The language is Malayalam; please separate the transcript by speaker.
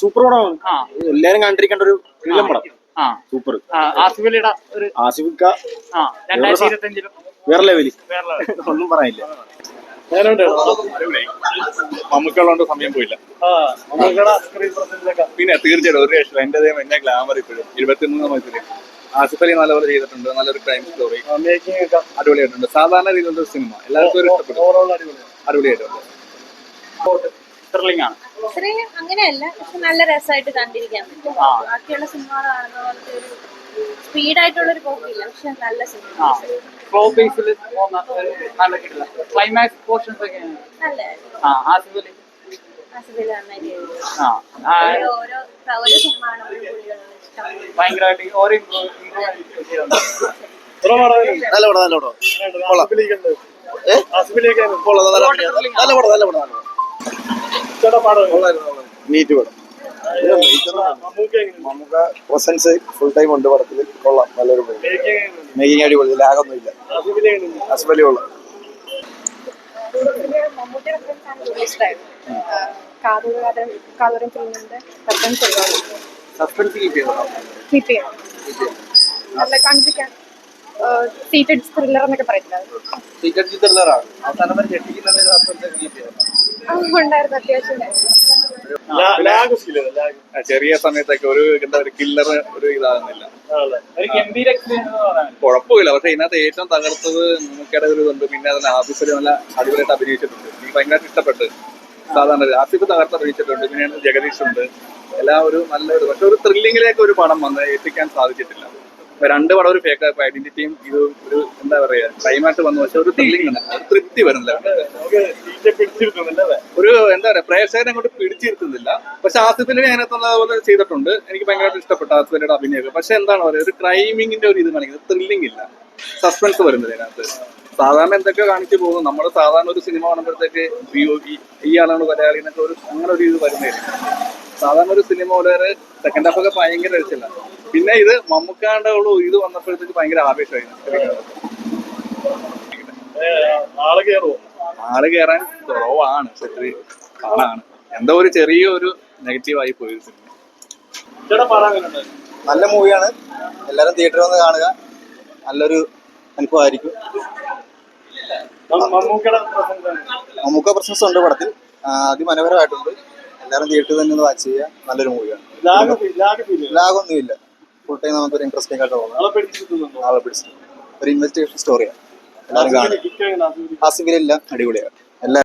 Speaker 1: സൂപ്പർ പടമാണ്.
Speaker 2: ആ.
Speaker 1: എല്ലാരും കണ്ടിരിക്കേണ്ട ഒരു ഫിലിം പടം.
Speaker 2: ആ.
Speaker 1: സൂപ്പർ
Speaker 2: ആ, ആസിഫ് അലിയുടെ ഒരു
Speaker 1: ആസിഫിക്ക.
Speaker 2: രണ്ടായിരത്തി ഇരുപത്തി അഞ്ചിലും
Speaker 1: വേറെ
Speaker 2: ലെവലിൽ
Speaker 1: ഒന്നും പറയാനില്ല.
Speaker 3: നമുക്കുള്ളതുകൊണ്ട് സമയം പോയില്ല. പിന്നെ തീർച്ചയായിട്ടും ഒരു രക്ഷ എന്റെ എന്നെ ഗ്ലാമർ ഇപ്പോഴും. ഇരുപത്തിമൂന്ന് വയസ്സിൽ ആസിഫ് അലി നല്ലപോലെ ചെയ്തിട്ടുണ്ട്. നല്ലൊരു ക്രൈം സ്റ്റോറി അടിപൊളിയായിട്ടുണ്ട്. സാധാരണ രീതിയിലുള്ള സിനിമ എല്ലാവർക്കും ഒരു ഇഷ്ടപ്പെട്ടു അടിപൊളിയായിട്ടുണ്ട്.
Speaker 2: ത്രില്ലിംഗ് ആണ്.
Speaker 4: ഇത്രയും അങ്ങനെയല്ല പക്ഷെ നല്ല രസമായിട്ട് കണ്ടിരിക്കാൻ പറ്റും.
Speaker 2: ആ.
Speaker 4: ബാക്കിയുള്ള സിനിമകൾ കാണുന്ന പോലത്തെ ഒരു സ്പീഡായിട്ടുള്ള ഒരു പോക്കില്ല പക്ഷെ നല്ല സിനിമ.
Speaker 2: ആ. ഫ്ലോ ബേസിൽ പോകുന്ന ഒരു നല്ല കിട്ടില്ല ക്ലൈമാക്സ് പോർഷൻസ്
Speaker 4: നല്ല.
Speaker 2: ആ ആസിഫ് അലി
Speaker 4: ആസിഫിൽ നന്നായിട്ട് ചെയ്തു.
Speaker 2: ആ ആ,
Speaker 4: ഓരോ ഓരോ ഓരോ സിനിമ കാണുമ്പോഴും പുള്ളികളുടെ ഇഷ്ടം.
Speaker 2: ഭയങ്കരമായിട്ട് ഓരോ ഇമ്പ്രൂവ് ചെയ്തിട്ടുണ്ട്
Speaker 1: നല്ല പടം നല്ല പടം. കൊള്ളാം ഏ? കൊള്ളാം, നല്ല പടം. നല്ല പടം നല്ല പടം. നീറ്റ് പടം. മമ്മൂക്ക പ്രസൻസ് ഫുൾ ടൈം ഉണ്ട് പടത്തിൽ കൊള്ളാം നല്ലൊരു മേക്കിംഗ് അടിപൊളി ലാഗൊന്നുമില്ല. അസ്ബലി കൊള്ളാം.
Speaker 5: സീറ്റഡ് ത്രില്ലർ എന്നൊക്കെ പറയുന്നത്.
Speaker 2: സീറ്റഡ് ത്രില്ലറാണ് അവസാനം വരെ ഞെട്ടിക്കുന്ന സസ്പെൻസ് കീപ്പ് ചെയ്തോ
Speaker 5: ഉണ്ടായിരുന്നു അത്യാവശ്യം
Speaker 3: ചെറിയ സമയത്തൊക്കെ ഒരു എന്താ ഒരു കില്ലർ ഒരു ഇതാകുന്നില്ല. കുഴപ്പമില്ല പക്ഷെ ഇതിനകത്ത് ഏറ്റവും തകർത്തത് നമുക്കിടെ ഒരു ഇതുണ്ട്. പിന്നെ അതിന് ആഫീസിൽ നല്ല അടിപൊളിയായിട്ട് അഭിനയിച്ചിട്ടുണ്ട്. എനിക്ക് ഭയങ്കരമായിട്ട് ഇഷ്ടപ്പെട്ട്. സാധാരണ ആഫീസ് തകർത്ത് അഭിനയിച്ചിട്ടുണ്ട്. പിന്നെ ജഗദീഷ് ഉണ്ട് എല്ലാം ഒരു നല്ലൊരു പക്ഷെ ഒരു ത്രില്ലിങ്ങിലേക്ക് ഒരു പടം വന്ന് എത്തിക്കാൻ സാധിച്ചിട്ടില്ല. രണ്ട് പടം ഒരു ഫേക്ക് ഐഡന്റിറ്റിയും ഇത് ഒരു എന്താ പറയാ ടൈമായിട്ട് വന്നു. പക്ഷെ ഒരു ത്രില്ലിംഗ് ഒരു തൃപ്തി വരുന്നില്ല. ഒരു എന്താ പറയാ പ്രേക്ഷകരെ അങ്ങോട്ട് പിടിച്ചിരുത്തുന്നില്ല. പക്ഷെ ആസിഫിനെ അതിനകത്തുള്ള പോലെ ചെയ്തിട്ടുണ്ട്. എനിക്ക് ഭയങ്കരമായിട്ട് ഇഷ്ടപ്പെട്ട ആസിഫിന്റെ അഭിനയം പക്ഷെ എന്താണ് പറയുക ഒരു ക്രൈമിങ്ങിന്റെ ഒരു ഇത് കാണിക്കുന്നത്. ത്രില്ലിംഗ് ഇല്ല. സസ്പെൻസ് വരുന്നത് അതിനകത്ത് സാധാരണ എന്തൊക്കെ കാണിച്ചു പോകുന്നു. നമ്മൾ സാധാരണ ഒരു സിനിമ കാണുമ്പോഴത്തേക്ക് ഈ- ആളാണ് മലയാളി എന്നൊക്കെ ഒരു അങ്ങനെ ഒരു ഇത് വരുന്നേ സാധാരണ ഒരു സിനിമ പോലെ സെക്കൻഡ് ഹാഫ് ഒക്കെ ഭയങ്കര രക്ഷയില്ല പിന്നെ ഇത് മമ്മൂക്കാണ്ട് ഇത് വന്നപ്പോഴത്തേക്ക് ഭയങ്കര ആവേശമായി. ആൾ കയറാൻ കുറവാണ് പക്ഷെ ആളാണ്. എന്തോ ഒരു ചെറിയ ഒരു നെഗറ്റീവ് ആയി പോയി
Speaker 1: നല്ല മൂവിയാണ് എല്ലാരും തിയേറ്ററിൽ വന്ന് കാണുക. നല്ലൊരു അനുഭവമായിരിക്കും. മമ്മൂക്ക പ്രസൻസ് ഉണ്ട് പടത്തിൽ. ആ, അതിമനോഹരമായിട്ടുണ്ട്. എല്ലാവരും തിയേറ്ററിൽ തന്നെ വാച്ച് ചെയ്യുക. നല്ലൊരു മൂവിയാണ് ലാഗൊന്നും ഇല്ല ഫുൾ ടൈം നമുക്കൊരു ഇൻട്രസ്റ്റിംഗ് ആയിട്ട് തോന്നുന്നു. ആളെ പിടിച്ചിട്ടുണ്ട് ഒരു ഇൻവെസ്റ്റിഗേഷൻ സ്റ്റോറിയാണ് എല്ലാവരും കാണും. ആ സിവിലെല്ലാം അടിപൊളിയാണ്.